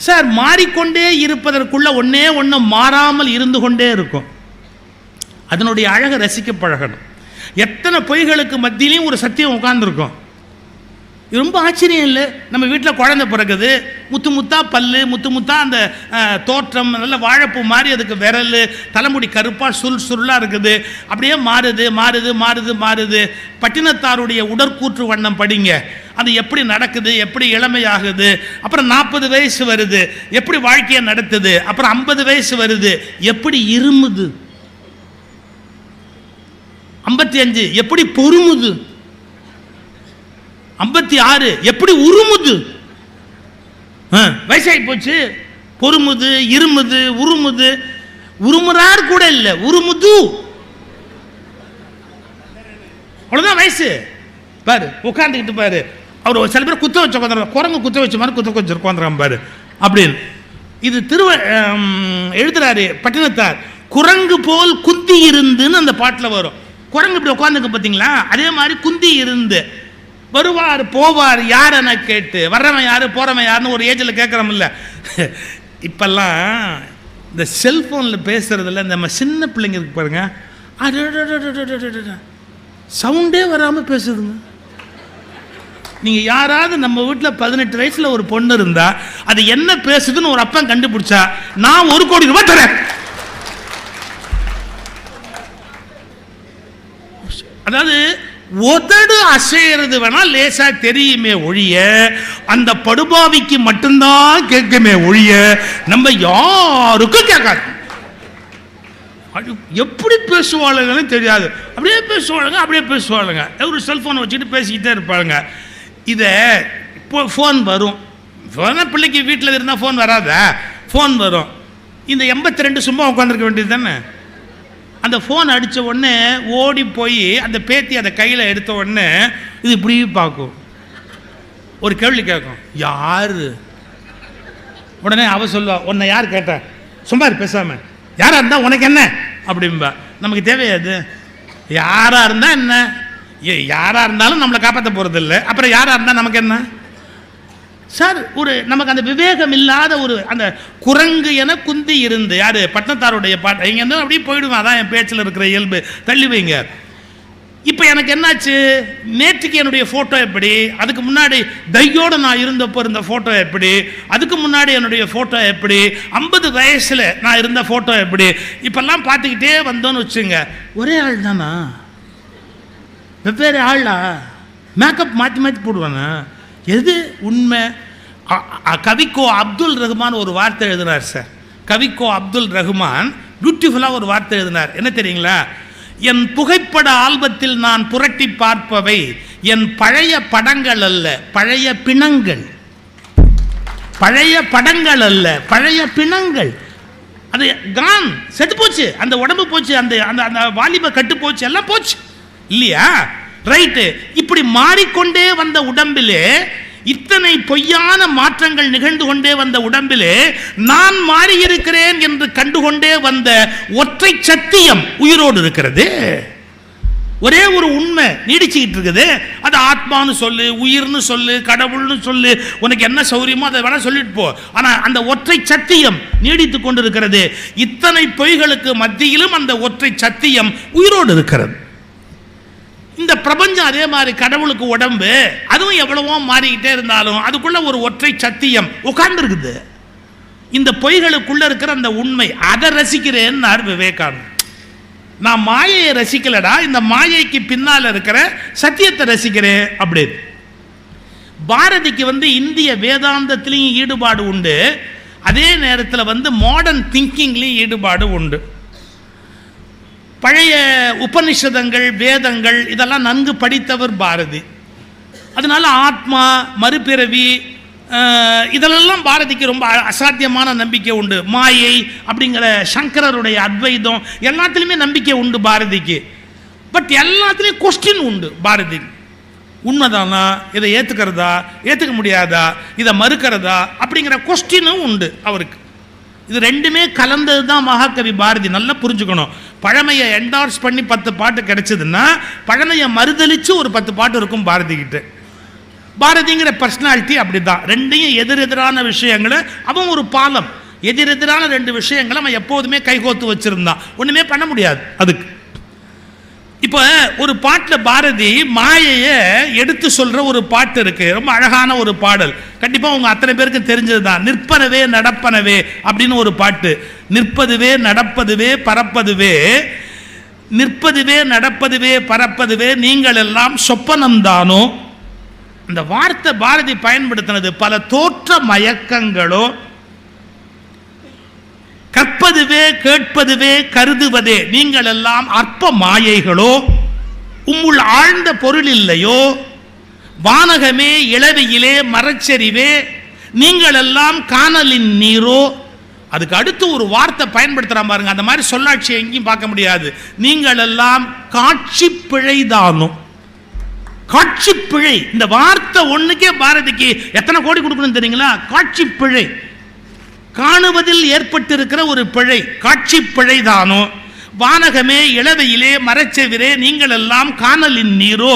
Sir மாறிக்கொண்டே இருப்பதற்குள்ள ஒன்றே ஒன்று மாறாமல் இருந்து கொண்டே இருக்கும். அதனுடைய அழகை ரசிக்க பழகணும். எத்தனை பொய்களுக்கு மத்தியிலையும் ஒரு சத்தியம் உட்கார்ந்துருக்கும். ரொம்ப ஆச்சரியம் இல்லை? நம்ம வீட்டில் குழந்தை பிறகுது முத்து முத்தா பல்லு முத்து முத்தா அந்த தோற்றம் நல்ல வாழைப்பூ மாதிரி அதுக்கு விரல் தலைமுடி கருப்பாக சுருள் சுருளாக இருக்குது. அப்படியே மாறுது மாறுது மாறுது மாறுது. பட்டினத்தாருடைய உடற்கூற்று வண்ணம் படிங்க. அது எப்படி நடக்குது எப்படி இளமையாகுது. அப்புறம் நாற்பது வயசு வருது. எப்படி வாழ்க்கையை நடத்துது. அப்புறம் ஐம்பது வயசு வருது. எப்படி இருமுது. ஐம்பத்தி அஞ்சு எப்படி பொறுமுது. ஐம்பத்தி ஆறு எப்படி உருமுது வயசாகி போச்சு. பொறுமுது இருமுது உருமுது உருமுறார் கூட இல்லை உருமுது அவ்வளோதான் வயசு. பாரு உட்காந்துக்கிட்டு பாரு. அவர் ஒரு சில பேர் குத்த வச்சு உட்காந்துருவாங்க குரங்கு குத்த வச்ச மாதிரி குத்த வச்சு உட்காந்துருக்கான் பாரு. அப்படின்னு. இது திருவ எழுதுறாரு பட்டினத்தார். குரங்கு போல் குந்தி இருந்துன்னு அந்த பாட்டில் வரும். குரங்கு இப்படி உட்காந்துக்கு பார்த்தீங்களா அதே மாதிரி குந்தி இருந்து வருவார் போவார் யார் என கேட்டு வர்றவன் யார் போகிறவன் யாருன்னு ஒரு ஏஜில் கேட்குறோம்ல இப்போல்லாம் இந்த செல்ஃபோனில் பேசுகிறதில்ல இந்த நம்ம சின்ன பிள்ளைங்க இருக்கு பாருங்க. சவுண்டே வராமல் பேசுதுங்க. நீங்கள் யாராவது நம்ம வீட்டில் பதினெட்டு வயசில் ஒரு பொண்ணு இருந்தால் அது என்ன பேசுதுன்னு ஒரு அப்பன் கண்டுபிடிச்சா நான் ஒரு கோடி ரூபாய் தரேன். அதாவது உதடு அசையிறது வேணா லேசா தெரியுமே ஒழிய அந்த படுபாவிக்கு மட்டும்தான் கேட்குமே ஒழிய நம்ம யாருக்கும் கேட்காது. அது எப்படி பேசுவாளுங்கன்னு தெரியாது. அப்படியே பேசுவாளுங்க அப்படியே பேசுவாளுங்க. ஒரு செல்ஃபோனை வச்சுட்டு பேசிக்கிட்டே இருப்பாளுங்க. இதை இப்போ ஃபோன் வரும். ஃபோனை பிள்ளைக்கு வீட்டில் இருந்தால் ஃபோன் வராதா? ஃபோன் வரும். இந்த எண்பத்தி ரெண்டு சும்மா உட்காந்துருக்க வேண்டியது தானே? அந்த ஃபோன் அடித்த உடனே ஓடி போய் அந்த பேத்தி அதை கையில் எடுத்த உடனே இது இப்படி பார்க்கும். ஒரு கேள்வி கேட்கும். யார்? உடனே அவ சொல்லுவா உன்னை யார் கேட்டா? சும்மா பேசாமல் பேசாம. இருந்தால் உனக்கு என்ன? அப்படிம்பா. நமக்கு தேவையாது யாராக இருந்தால் என்ன? ஏ யாராக இருந்தாலும் நம்மளை காப்பாற்ற போகிறதில்ல அப்புறம் யாராக இருந்தால் நமக்கு என்ன? சார் ஒரு நமக்கு அந்த விவேகம் இல்லாத ஒரு அந்த குரங்கு என குந்தி இருந்து யார்? பட்டணத்தாருடைய பாட்டு. இங்கே இருந்தாலும் அப்படியே போயிடுவேன். அதான் என் பேச்சில் இருக்கிற இயல்பு. தள்ளி வைங்க. இப்போ எனக்கு என்னாச்சு? நேற்றுக்கு என்னுடைய ஃபோட்டோ எப்படி? அதுக்கு முன்னாடி தையோடு நான் இருந்தப்போ இருந்த ஃபோட்டோ எப்படி? அதுக்கு முன்னாடி என்னுடைய ஃபோட்டோ எப்படி? ஐம்பது வயசில் நான் இருந்த ஃபோட்டோ எப்படி? இப்போல்லாம் பார்த்துக்கிட்டே வந்தோன்னு வச்சுங்க. ஒரே ஆள் தானா? வெவ்வேறு ஆளா? மேக்கப் மாற்றி மாற்றி போடுவானா? எது உண்மை? அ- கவிக்கோ அப்துல் ரஹ்மான் ஒரு வார்த்தை எழுதினார் சார். கவிக்கோ அப்துல் ரஹ்மான் பியூட்டிஃபுல்லாக ஒரு வார்த்தை எழுதினார். என்ன தெரியுங்களா? என் புகைப்பட ஆல்பத்தில் நான் புரட்டி பார்ப்பவை என் பழைய படங்கள் அல்ல பழைய பிணங்கள். பழைய படங்கள் அல்ல பழைய பிணங்கள். அது கான் செத்து போச்சு. அந்த உடம்பு போச்சு அந்த அந்த அந்த வாலிப கட்டு போச்சு எல்லாம் போச்சு. இல்லையா? ரைட்டு இப்படி மாறிக்கொண்டே வந்த உடம்பிலே இத்தனை பொய்யான மாற்றங்கள் நிகழ்ந்து கொண்டே வந்த உடம்பிலே நான் மாறியிருக்கிறேன் என்று கண்டுகொண்டே வந்த ஒற்றை சத்தியம் உயிரோடு இருக்கிறது. ஒரே ஒரு உண்மை நீடிச்சுக்கிட்டு இருக்குது. அது ஆத்மான்னு சொல்லு உயிர்னு சொல்லு கடவுள்னு சொல்லு. உனக்கு என்ன சௌரியமோ அதை வேணால் சொல்லிட்டு போ. ஆனால் அந்த ஒற்றை சத்தியம் நீடித்து கொண்டிருக்கிறது. இத்தனை பொய்களுக்கு மத்தியிலும் அந்த ஒற்றை சத்தியம் உயிரோடு இருக்கிறது. இந்த பிரபஞ்சம் அதே மாதிரி கடவுளுக்கு உடம்பு அதுவும் எவ்வளவோ மாறிக்கிட்டே இருந்தாலும் அதுக்குள்ள ஒரு ஒற்றை சத்தியம் உட்கார்ந்துருக்குது. இந்த பொய்களுக்குள்ள இருக்கிற அந்த உண்மை அதை ரசிக்கிறேன்னு விவேகானந்தர். நான் மாயையை ரசிக்கலடா இந்த மாயைக்கு பின்னால் இருக்கிற சத்தியத்தை ரசிக்கிறேன் அப்படின்னு. பாரதிக்கு வந்து இந்திய வேதாந்தத்திலையும் ஈடுபாடு உண்டு அதே நேரத்தில் வந்து மாடர்ன் திங்கிங்லேயும் ஈடுபாடு உண்டு. பழைய உபனிஷதங்கள் வேதங்கள் இதெல்லாம் நன்கு படித்தவர் பாரதி. அதனால ஆத்மா மறுபிறவி இதெல்லாம் பாரதிக்கு ரொம்ப அசாத்தியமான நம்பிக்கை உண்டு. மாயை அப்படிங்கிற சங்கரருடைய அத்வைதம் எல்லாத்துலேயுமே நம்பிக்கை உண்டு பாரதிக்கு. பட் எல்லாத்துலேயும் கொஸ்டின் உண்டு பாரதி. உண்மைதானா? இதை ஏற்றுக்கிறதா ஏற்றுக்க முடியாதா? இதை மறுக்கிறதா? அப்படிங்கிற கொஸ்டினும் உண்டு அவருக்கு. இது ரெண்டுமே கலந்தது தான் மகாகவி பாரதி நல்லா புரிஞ்சுக்கணும். பழமையை என்டார்ஸ் பண்ணி பத்து பாட்டு கிடைச்சதுன்னா பழமையை மறுதளித்து ஒரு பத்து பாட்டு இருக்கும் பாரதி கிட்ட. பாரதிங்கிற பர்சனாலிட்டி அப்படிதான். ரெண்டையும் எதிரெதிரான விஷயங்களை அவன் ஒரு பாலம். எதிரெதிரான ரெண்டு விஷயங்களை அவன் எப்போதுமே கைகோத்து வச்சிருந்தான். ஒன்றுமே பண்ண முடியாது அதுக்கு. இப்போ ஒரு பாட்டில் பாரதி மாயையை எடுத்து சொல்கிற ஒரு பாட்டு இருக்குது ரொம்ப அழகான ஒரு பாடல். கண்டிப்பாக உங்கள் அத்தனை பேருக்கு தெரிஞ்சது தான் நிற்பனவே நடப்பனவே அப்படின்னு ஒரு பாட்டு. நிற்பதுவே நடப்பதுவே பறப்பதுவே நிற்பதுவே நடப்பதுவே பறப்பதுவே நீங்கள் எல்லாம் சொப்பனம்தானோ? இந்த வார்த்தை பாரதி பயன்படுத்தினது பல தோற்ற மயக்கங்களோ. கற்பதுவே கேட்பதுவே கருதுவதே நீங்கள் எல்லாம் அற்ப மாயைகளோ? உம்முள் ஆழ்ந்த பொருள் இல்லையோ? வானகமே இளவையிலே மரச்சரிவே நீங்கள் எல்லாம் காணலின் நீரோ? அதுக்கு அடுத்து ஒரு வார்த்தை பயன்படுத்துகிறான் பாருங்க. அந்த மாதிரி சொல்லாட்சி எங்கேயும் பார்க்க முடியாது. நீங்கள் எல்லாம் காட்சி பிழைதானும் காட்சி பிழை இந்த வார்த்தை ஒன்றுக்கே பாரதிக்கு எத்தனை கோடி கொடுக்கணும் தெரியுங்களா? காட்சி பிழை காணுவதில் ஏற்பட்டிருக்கிற ஒரு பிழை. காட்சி பிழைதானோ வானகமே இளவையிலே மரச்செவிரே நீங்கள் எல்லாம் காணலின் நீரோ?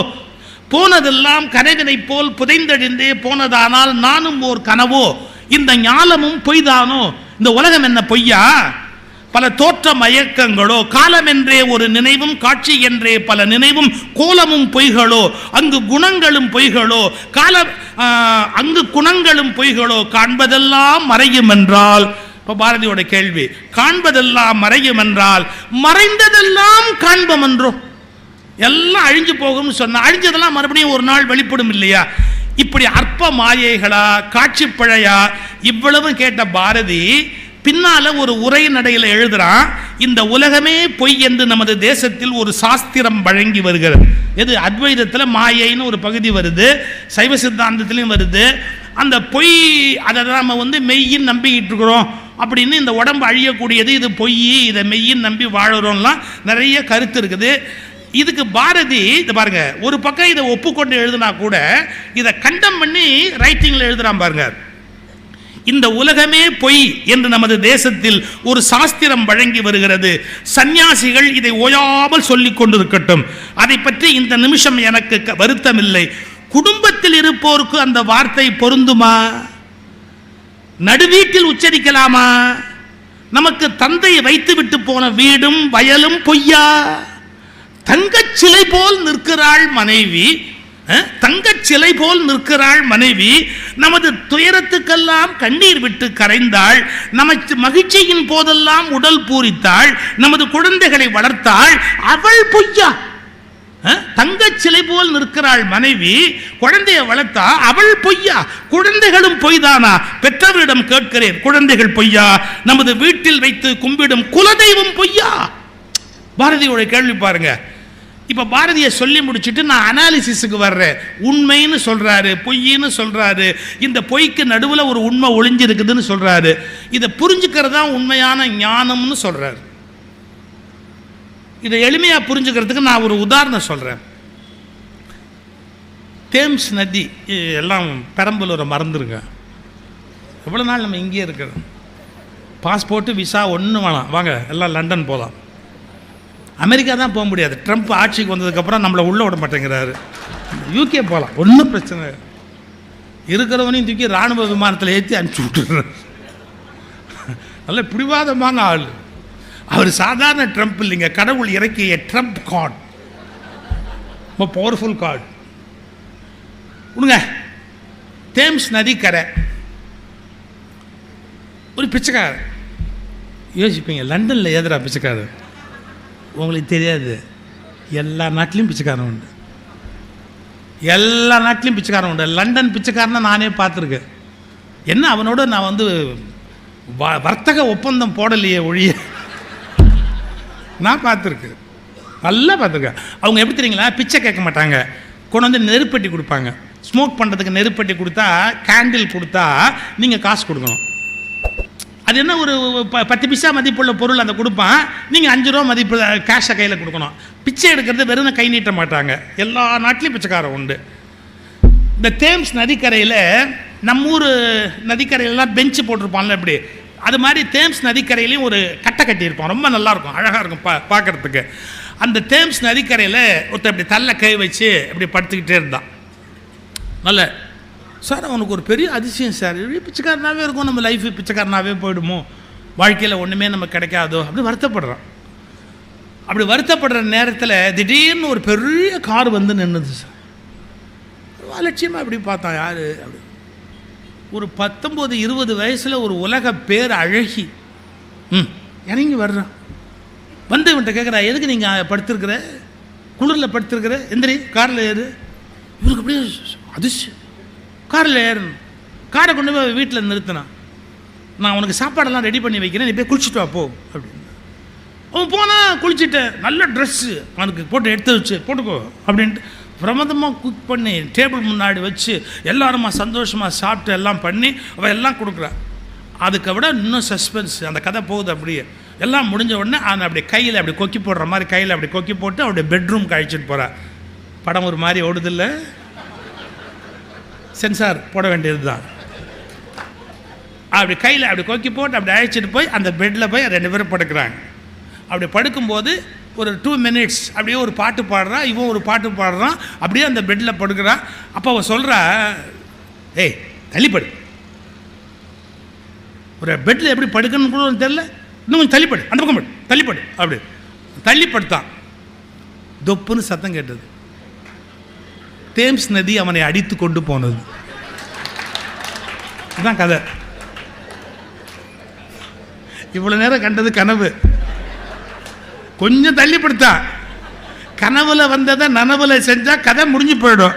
போனதெல்லாம் கனவினை போல் புதைந்தழிந்தே போனதானால் நானும் ஓர் கனவோ? இந்த ஞாலமும் பொய்தானோ? இந்த உலகம் என்ன பொய்யா? பல தோற்ற மயக்கங்களோ காலம் என்றே ஒரு நினைவும் காட்சி என்றே பல நினைவும் கோலமும் பொய்களோ அங்கு குணங்களும் பொய்களோ கால அங்கு குணங்களும் பொய்களோ காண்பதெல்லாம் மறையும் என்றால் இப்போ பாரதியோட கேள்வி காண்பதெல்லாம் மறையும் என்றால் மறைந்ததெல்லாம் காண்பம் என்றும் எல்லாம் அழிஞ்சு போகும்னு சொன்னால் அழிஞ்சதெல்லாம் மறுபடியும் ஒரு நாள் வெளிப்படும் இல்லையா? இப்படி அற்ப மாயைகளா காட்சி பிழையா இவ்வளவு கேட்ட பாரதி பின்னால ஒரு உரை நடையில் எழுதுறான் இந்த உலகமே பொய் என்று நமது தேசத்தில் ஒரு சாஸ்திரம் வழங்கி வருகிறது. எது? அத்வைதத்தில் மாயைன்னு ஒரு பகுதி வருது சைவ சித்தாந்தத்திலையும் வருது. அந்த பொய் அதை நம்ம வந்து மெய்யின்னு நம்பிக்கிட்டு இருக்கிறோம் அப்படின்னு இந்த உடம்பு அழியக்கூடியது இது பொய் இதை மெய்யின்னு நம்பி வாழுறோம்லாம் நிறைய கருத்து இருக்குது. இதுக்கு பாரதி இதை பாருங்க ஒரு பக்கம் இதை ஒப்புக்கொண்டு எழுதினா கூட இதை கண்டம் பண்ணி ரைட்டிங்கில் எழுதுறான் பாருங்க. இந்த உலகமே பொய் என்று நமது தேசத்தில் ஒரு சாஸ்திரம் வழங்கி வருகிறது. சந்நியாசிகள் இதை ஓயாமல் சொல்லிக் கொண்டிருக்கட்டும். அதை பற்றி இந்த நிமிஷம் எனக்கு க- வருத்தமில்லை. குடும்பத்தில் இருப்போருக்கு அந்த வார்த்தை பொருந்துமா? நடுவீட்டில் உச்சரிக்கலாமா? நமக்கு தந்தை வைத்துவிட்டு போன வீடும் வயலும் பொய்யா? தங்கச் சிலை போல் நிற்கிறாள் மனைவி தங்கச் சிலை போல் நிற்கிறாள் மனைவி. நமது துயரத்துக்கெல்லாம் கண்ணீர் விட்டு கரைந்தாள். நமக்கு மகிழ்ச்சியின் போதெல்லாம் உடல் பூரித்தாள். நமது குழந்தைகளை வளர்த்தாள். அவள் பொய்யா? தங்கச் சிலை போல் நிற்கிறாள் மனைவி. குழந்தையை வளர்த்தா அவள் பொய்யா? குழந்தைகளும் பொய்தானா? பெற்றவரிடம் கேட்கிறேன். குழந்தைகள் பொய்யா? நமது வீட்டில் வைத்து கும்பிடும் குலதெய்வம் பொய்யா? பாரதியோட கேள்வி பாருங்க. இப்போ பாரதியை சொல்லி முடிச்சிட்டு நான் அனாலிசிஸுக்கு வர்றேன். உண்மைன்னு சொல்கிறாரு பொய்ன்னு சொல்கிறாரு இந்த பொய்க்கு நடுவில் ஒரு உண்மை ஒளிஞ்சிருக்குதுன்னு சொல்கிறாரு இதை புரிஞ்சுக்கிறது தான் உண்மையான ஞானம்னு சொல்கிறார் இதை எளிமையாக புரிஞ்சுக்கிறதுக்கு நான் ஒரு உதாரணம் சொல்கிறேன் தேம்ஸ் நதி எல்லாம் பெரம்பலூரை மறந்துருங்க. எவ்வளோ நாள் நம்ம இங்கேயே இருக்கிறோம். பாஸ்போர்ட்டு விசா ஒன்று வேணாம். வாங்க எல்லாம் லண்டன் போகலாம் அமெரிக்கா தான் போக முடியாது. ட்ரம்ப் ஆட்சிக்கு வந்ததுக்கப்புறம் நம்மளை உள்ளே விட மாட்டேங்கிறாரு. யூகே போகலாம் ஒன்றும் பிரச்சனை இல்லை. இருக்கிறவனையும் தூக்கி ராணுவ விமானத்தில் ஏற்றி அனுப்பிச்சி விட்டுறாரு நல்ல பிடிவாதமான ஆள். அவர் சாதாரண ட்ரம்ப் இல்லைங்க. கடவுள் இறக்கிய ட்ரம்ப் கார்டு. ரொம்ப பவர்ஃபுல் கார்டு. உடுங்க தேம்ஸ் நதிக்கரை ஒரு பிச்சைக்காரர். யோசிப்பீங்க லண்டனில் ஏதுடா பிச்சைக்காரர்? உங்களுக்கு தெரியாது. எல்லா நாட்டிலையும் பிச்சைக்காரன் உண்டு. எல்லா நாட்டிலையும் பிச்சைக்காரன் உண்டு. லண்டன் பிச்சைக்காரனை நானே பார்த்துருக்கேன். என்ன அவனோட நான் வந்து வ- வர்த்தக ஒப்பந்தம் போடலையே ஒழிய. நான் பார்த்துருக்கேன். நல்லா பார்த்துருக்கேன். அவங்க எப்படி தெரியுங்களா? பிச்சை கேட்க மாட்டாங்க. கொண்டு வந்து நெருப்பட்டி கொடுப்பாங்க. ஸ்மோக் பண்ணுறதுக்கு நெருப்பட்டி கொடுத்தா கேண்டில் கொடுத்தா நீங்கள் காசு கொடுக்கணும். அது என்ன ஒரு ப- பத்து பைசா மதிப்புள்ள பொருள் அந்த கொடுப்பான். நீங்கள் அஞ்சு ரூபா மதிப்பு கேஷை கையில் கொடுக்கணும். பிச்சை எடுக்கிறது வெறும் கை நீட்ட மாட்டாங்க. எல்லா நாட்டிலையும் பிச்சைக்காரன் உண்டு. இந்த தேம்ஸ் நதிக்கரையில் நம்ம ஊர் நதிக்கரையிலலாம் பெஞ்சு போட்டிருப்பான்ல இப்படி. அது மாதிரி தேம்ஸ் நதிக்கரையிலையும் ஒரு கட்டை கட்டியிருப்பான். ரொம்ப நல்லாயிருக்கும் அழகாக இருக்கும் பா பார்க்கறதுக்கு. அந்த தேம்ஸ் நதிக்கரையில் ஒருத்தர் இப்படி தள்ள கை வச்சு இப்படி படுத்துக்கிட்டே இருந்தான். நல்ல சார் அவனுக்கு ஒரு பெரிய அதிசயம் சார். இப்படி பிச்சைக்காரனாகவே இருக்கும். நம்ம லைஃப் பிச்சைக்காரனாகவே போயிடுமோ? வாழ்க்கையில் ஒன்றுமே நமக்கு கிடைக்காதோ? அப்படி வருத்தப்படுறான். அப்படி வருத்தப்படுற நேரத்தில் திடீர்னு ஒரு பெரிய கார் வந்து நின்றுது சார். அலட்சியமாக இப்படி பார்த்தான் யார்? அப்படி. ஒரு பத்தொம்போது இருபது வயசில் ஒரு உலக பேர் அழகி ம் இறங்கி வர்றான். வந்து இவன்கிட்ட கேட்குறா எதுக்கு நீங்கள் படுத்திருக்கிற? குளிரில் படுத்திருக்கிற? எந்திரி காரில் ஏறு. இவருக்கு அப்படியே அதிசயம். காரில் ஏறணும். காரை கொண்டு போய் வீட்டில் நிறுத்தினான் நான் உனக்கு சாப்பாடெல்லாம் ரெடி பண்ணி வைக்கிறேன் நீ போய் குளிச்சுட்டு வா போ அப்படின்னு. அவன் போனால் குளிச்சுட்டேன் நல்ல ட்ரெஸ்ஸு அவனுக்கு போட்டு எடுத்து வச்சு போட்டுக்கோ அப்படின்ட்டு பிரமதமாக குக் பண்ணி டேபிள் முன்னாடி வச்சு எல்லாருமா சந்தோஷமாக சாப்பிட்டு எல்லாம் பண்ணி அவள் எல்லாம் கொடுக்குறான். அதுக்கு விட இன்னும் சஸ்பென்ஸ் அந்த கதை போகுது அப்படியே. எல்லாம் முடிஞ்ச உடனே அவன் அப்படி கையில் அப்படி கொக்கி போடுற மாதிரி கையில் அப்படி கொக்கி போட்டு அவருடைய பெட்ரூம் கழிச்சிட்டு போகிறான் படம் ஒரு மாதிரி ஓடுதில்லை? சென்சார் போட வேண்டியது தான் அப்படி கையில் அப்படி கொக்கி போட்டு அப்படி அழைச்சிட்டு போய் அந்த பெட்டில் போய் ரெண்டு பேரும் படுக்கிறாங்க. அப்படி படுக்கும்போது ஒரு டூ மினிட்ஸ் அப்படியே ஒரு பாட்டு பாடுறான் இவன் ஒரு பாட்டு பாடுறான் அப்படியே அந்த பெட்டில் படுக்கிறான். அப்போ அவன் சொல்கிறா ஏய் தள்ளிப்படு. ஒரு பெட்டில் எப்படி படுக்கணும்னு கூட தெரில இன்னும் கொஞ்சம் தள்ளிப்படு. அந்த பக்கம் படு. தள்ளிப்படு. அப்படி. தள்ளிப்படுத்தான். தொப்புன்னு சத்தம் கேட்டது. தேம்ஸ் நதி அவனை அடித்து கொண்டு போனது. இதுதான் கதை. இவ்வளோ நேரம் கண்டது கனவு. கொஞ்சம் தள்ளிப்படுத்தா. கனவுல வந்ததை நனவுல செஞ்சா கதை முடிஞ்சு போயிடும்.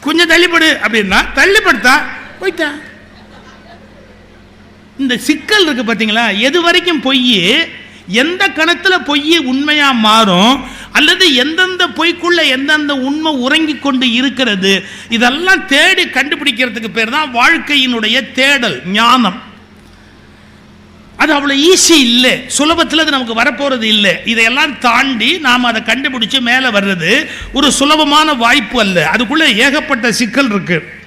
கொஞ்சம் தள்ளிப்படு அப்படின்னா தள்ளிப்படுத்தா போயிட்டான் இந்த சிக்கல் இருக்கு பார்த்தீங்களா எது வரைக்கும் பொய் எந்த கணத்தில் பொய் உண்மையாக மாறும் அல்லது எந்தெந்த பொய்க்குள்ள எந்தெந்த உண்மை உறங்கி கொண்டு இருக்கிறது இதெல்லாம் தேடி கண்டுபிடிக்கிறதுக்கு பேர் தான் வாழ்க்கையினுடைய தேடல் ஞானம். அது அவ்வளோ ஈஸி இல்லை. சுலபத்தில் அது நமக்கு வரப்போகிறது இல்லை. இதையெல்லாம் தாண்டி நாம் அதை கண்டுபிடிச்சு மேலே வர்றது ஒரு சுலபமான வாய்ப்பு அல்ல. அதுக்குள்ளே ஏகப்பட்ட சிக்கல் இருக்குது